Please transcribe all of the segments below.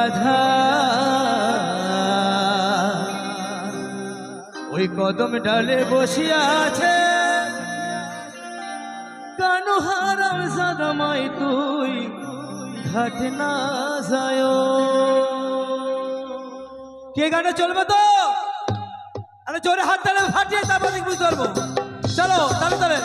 রাধা ওই কদম ডালে বসিয়া আছে। হারাম সাদামাই তুই ঘাটে না যায়। কে গানে চলবে তো? আরে জোরে হাত তালে ফাটিয়ে তারপর দেখবি চলবো চলো তাহলে তাহলে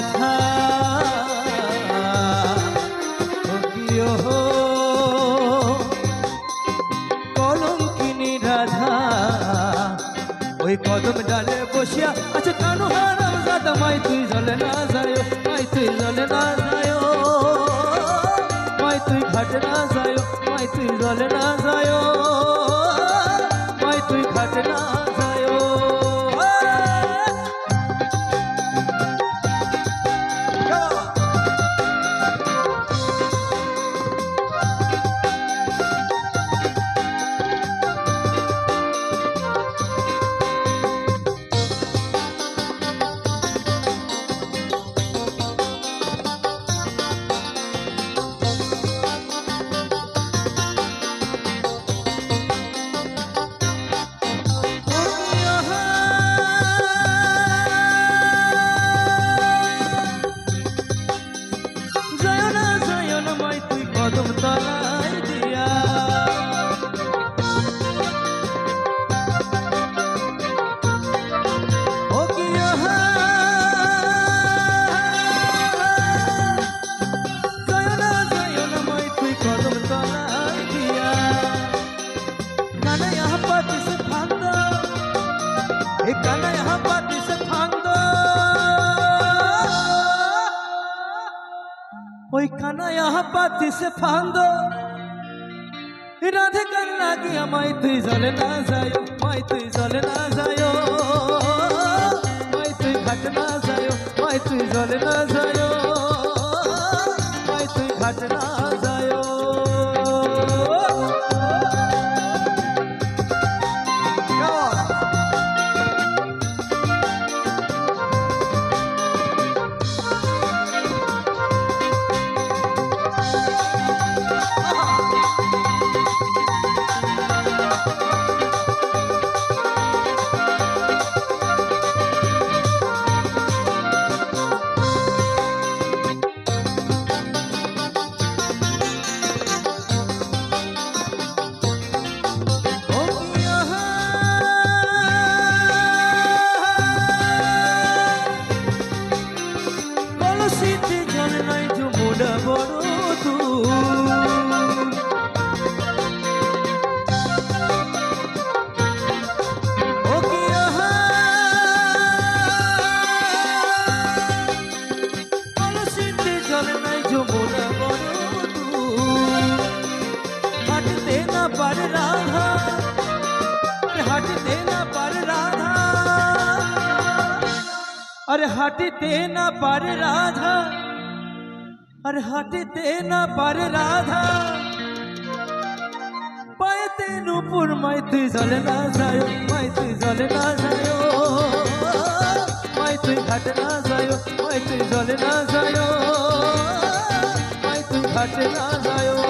রাধা কলঙ্কিনী ওই কদম ডালে বসিয়া আছে কানু হারাম জাদা মাই তুই জলে না যায়, মাই তুই জলে না যায়। মাই তুই ঘাটে না যায়, মাই তুই জলে না যায়। ওই কানায়া পাতি সে ফান্দ। রাধে কান্না গিয়া মাই তুই জলে না যায়, মাই তুই জলে না যায়। মাই তুই ঘাট না যায়, মাই তুই জলে না যায়। আর হাঁটিতে না পারে রাধা আর হাঁটিতে না পারে রাধা পায়েতে নুপুর মাইতি জলে না যায় মাইতি জলে না যায় মাইতি ঘাটে না যায় মাইতি জলে না যায় মাইতি ঘাটে না যায়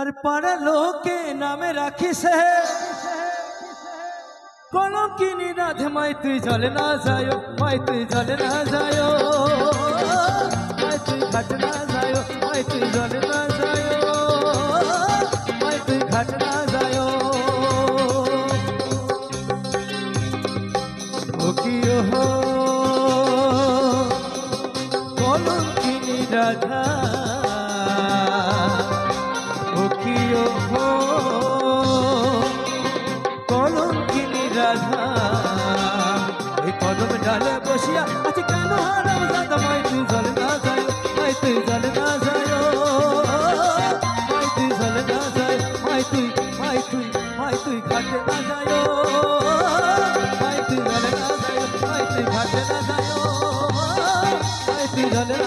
আর পাড়া লোকে নামে রাখিছে। কলম কিনি রাধে, মাই তুই জলে না যায়, মাই তুই জলে না যায়। মাই তুই ঘাট না যায়, মাই তুই জলে না যায়। মাই তুই ঘাট না যায়। ও কি হো কলম কিনি রাধা। মাই তুই ঘাটে যায় মাই তুই জলে